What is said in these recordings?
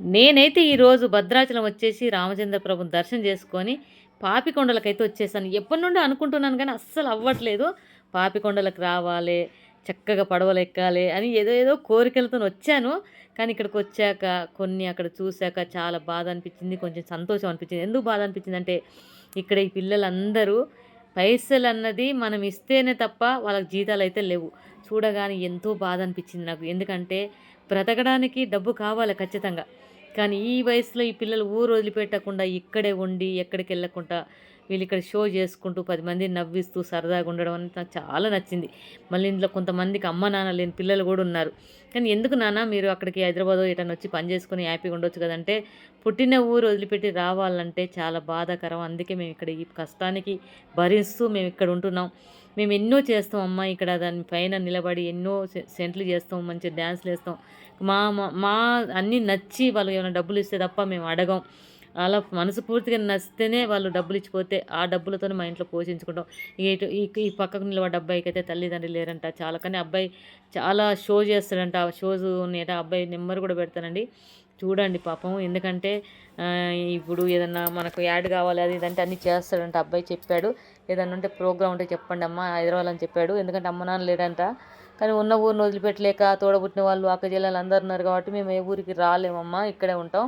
నేనైతే ఈరోజు భద్రాచలం వచ్చేసి రామచంద్ర ప్రభుని దర్శనం చేసుకొని పాపికొండలకైతే వచ్చేసాను. ఎప్పటి నుండో అనుకుంటున్నాను కానీ అస్సలు అవ్వట్లేదు. పాపికొండలకు రావాలి చక్కగా పడవలు ఎక్కాలి అని ఏదో ఏదో కోరికలతో వచ్చాను. కానీ ఇక్కడికి వచ్చాక కొన్ని అక్కడ చూశాక చాలా బాధ అనిపించింది కొంచెం సంతోషం అనిపించింది. ఎందుకు బాధ అనిపించింది అంటే ఇక్కడ ఈ పిల్లలందరూ పైసలు అన్నది మనం ఇస్తేనే తప్ప వాళ్ళకి జీతాలు అయితే లేవు. చూడగానే ఎంతో బాధ అనిపించింది నాకు. ఎందుకంటే బ్రతకడానికి డబ్బు కావాలి ఖచ్చితంగా. కానీ ఈ వయసులో ఈ పిల్లలు ఊరు వదిలిపెట్టకుండా ఇక్కడే ఉండి ఎక్కడికి వెళ్ళకుండా వీళ్ళు ఇక్కడ షో చేసుకుంటూ పది మంది నవ్విస్తూ సరదాగా ఉండడం అనేది నాకు చాలా నచ్చింది. మళ్ళీ ఇందులో కొంతమందికి అమ్మ నాన్న లేని పిల్లలు కూడా ఉన్నారు. కానీ ఎందుకు నాన్న మీరు అక్కడికి హైదరాబాద్ ఎటన్నా వచ్చి పని చేసుకుని హ్యాపీగా ఉండొచ్చు కదంటే పుట్టిన ఊరు వదిలిపెట్టి రావాలంటే చాలా బాధాకరం. అందుకే మేము ఇక్కడ ఈ కష్టానికి భరిస్తూ మేము ఇక్కడ ఉంటున్నాం. మేము ఎన్నో చేస్తాం అమ్మ ఇక్కడ దాని పైన నిలబడి ఎన్నో సెంట్లు చేస్తాం మంచి డ్యాన్స్లు వేస్తాం మా మా- అన్నీ నచ్చి వాళ్ళు ఏమైనా డబ్బులు ఇస్తే తప్ప మేము అడగం. అలా మనసుపూర్తిగా నచ్చితేనే వాళ్ళు డబ్బులు ఇచ్చిపోతే ఆ డబ్బులతోనే మా ఇంట్లో పోషించుకుంటాం. ఇటు ఈ ఈ పక్కకు నిలబడ్డ అబ్బాయికి అయితే తల్లిదండ్రులు లేరంట చాలా. కానీ అబ్బాయి చాలా షో చేస్తాడంట. ఆ షోస్ ఉన్నాయట అబ్బాయి నెంబర్ కూడా పెడతానండి. చూడండి పాపం ఎందుకంటే ఇప్పుడు ఏదన్నా మనకు యాడ్ కావాలి అది ఇదంటే అన్నీ చేస్తాడంట. అబ్బాయి చెప్పాడు. ఏదన్నా ఉంటే ప్రోగ్రామ్ ఉంటే చెప్పండి అమ్మ హైదరాబాద్ అని చెప్పాడు. ఎందుకంటే అమ్మ నాన్న లేడంట. కానీ ఉన్న ఊరిని వదిలిపెట్టలేక తోడబుట్టిన వాళ్ళు అక్క జిల్లాలు అందరు ఉన్నారు కాబట్టి మేము ఏ ఊరికి రాలేమమ్మా ఇక్కడే ఉంటాం.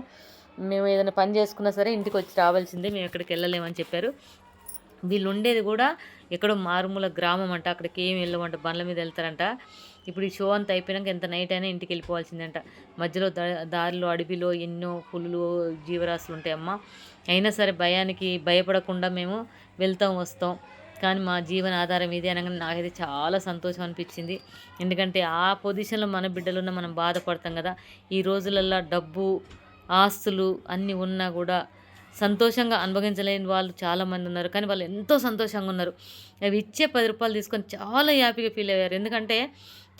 మేము ఏదైనా పని చేసుకున్నా సరే ఇంటికి వచ్చి రావాల్సిందే మేము ఎక్కడికి వెళ్ళలేమని చెప్పారు. వీళ్ళు ఉండేది కూడా ఎక్కడో మారుమూల గ్రామం అంట అక్కడికి ఏం వెళ్ళమంట బండ్ల మీద వెళ్తారంట. ఇప్పుడు ఈ షో అంతా అయిపోయినాక ఎంత నైట్ అయినా ఇంటికి వెళ్ళిపోవాల్సిందంట. మధ్యలో దారిలో అడవిలో ఎన్నో పులులు జీవరాశులు ఉంటాయమ్మా. అయినా సరే భయానికి భయపడకుండా మేము వెళ్తాం వస్తాం. కానీ మా జీవన ఆధారం ఇది అనగానే నాకైతే చాలా సంతోషం అనిపించింది. ఎందుకంటే ఆ పొజిషన్లో మన బిడ్డలున్న మనం బాధపడతాం కదా. ఈ రోజులల్లో డబ్బు ఆస్తులు అన్నీ ఉన్నా కూడా సంతోషంగా అనుభవించలేని వాళ్ళు చాలామంది ఉన్నారు. కానీ వాళ్ళు ఎంతో సంతోషంగా ఉన్నారు. అవి ఇచ్చే పది రూపాయలు తీసుకొని చాలా హ్యాపీగా ఫీల్ అయ్యారు. ఎందుకంటే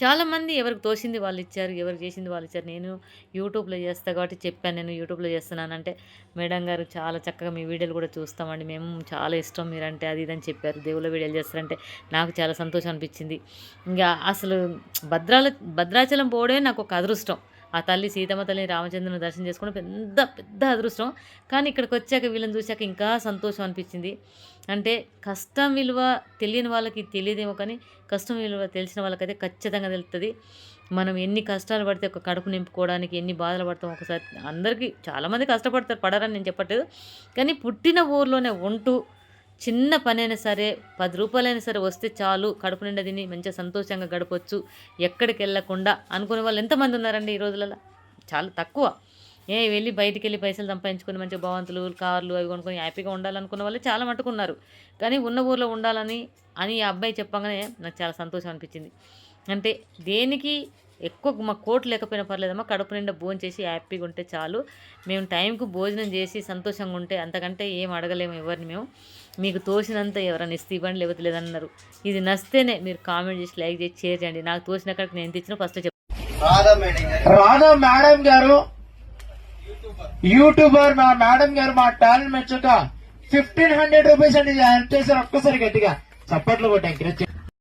చాలామంది ఎవరికి తోచింది వాళ్ళు ఇచ్చారు ఎవరికి చేసింది వాళ్ళు ఇచ్చారు. నేను యూట్యూబ్లో చేస్తా కాబట్టి చెప్పాను నేను యూట్యూబ్లో చేస్తున్నానంటే మేడం గారు చాలా చక్కగా మీ వీడియోలు కూడా చూస్తామండి. మేము చాలా ఇష్టం మీరంటే అది ఇది అని చెప్పారు. దేవుళ్ళ వీడియోలు చేస్తారంటే నాకు చాలా సంతోషం అనిపించింది. ఇంకా అసలు భద్రాల భద్రాచలం పోవడమే నాకు ఒక అదృష్టం. ఆ తల్లి సీతమ్మ తల్లిని రామచంద్రుని దర్శనం చేసుకోవడం పెద్ద పెద్ద అదృష్టం. కానీ ఇక్కడికి వచ్చాక వీళ్ళని చూశాక ఇంకా సంతోషం అనిపించింది. అంటే కష్టం విలువ తెలియని వాళ్ళకి తెలియదేమో కానీ కష్టం విలువ తెలిసిన వాళ్ళకైతే ఖచ్చితంగా తెలుస్తుంది మనం ఎన్ని కష్టాలు పడితే ఒక కడుపు నింపుకోవడానికి ఎన్ని బాధలు పడతాం ఒకసారి. అందరికీ చాలామంది కష్టపడతారు పడరని నేను చెప్పట్లేదు. కానీ పుట్టిన ఊర్లోనే ఉంటూ చిన్న పనైనా సరే పది రూపాయలైనా సరే వస్తే చాలు కడుపు నిండా తిని మంచిగా సంతోషంగా గడపొచ్చు ఎక్కడికి వెళ్ళకుండా అనుకునే వాళ్ళు ఎంతమంది ఉన్నారండి ఈ రోజులలో? చాలా తక్కువ. ఏ వెళ్ళి బయటికి వెళ్ళి పైసలు సంపాదించుకొని మంచిగా భవంతులు కార్లు అవి కొనుక్కొని హ్యాపీగా ఉండాలనుకున్న వాళ్ళు చాలా మట్టుకున్నారు కానీ ఉన్న ఊర్లో ఉండాలని అని ఆ అబ్బాయి చెప్పగానే నాకు చాలా సంతోషం అనిపించింది. అంటే దేనికి ఎక్కువ మా కోట్ లేకపోయినా పర్లేదమ్మా కడుపు నిండా భోజనం చేసి హ్యాపీగా ఉంటే చాలు. మేము టైంకు భోజనం చేసి సంతోషంగా ఉంటే అంతకంటే ఏం అడగలేము ఎవరిని మేము. మీకు తోచినంత ఎవరైనా ఇస్తే ఇవ్వండి లేకపోతే లేదన్నారు. ఇది నచ్చితేనే మీరు కామెంట్ చేసి లైక్ చేసి షేర్ చేయండి. నాకు తోచిన కాడికి నేను ఎంత ఇచ్చినా ఫస్ట్ చెప్తాను రాధా మేడం గారు. రాధా మేడం గారు యూట్యూబర్ మా మేడం గారు మా టాలెంట్ మెచ్చాక. ఫిఫ్టీన్ హండ్రెడ్ రూపీస్ అండి హెల్ప్ చేశారు ఒక్కసారి గట్టిగా. చప్పట్లు కొట్టి ఎంకరేజ్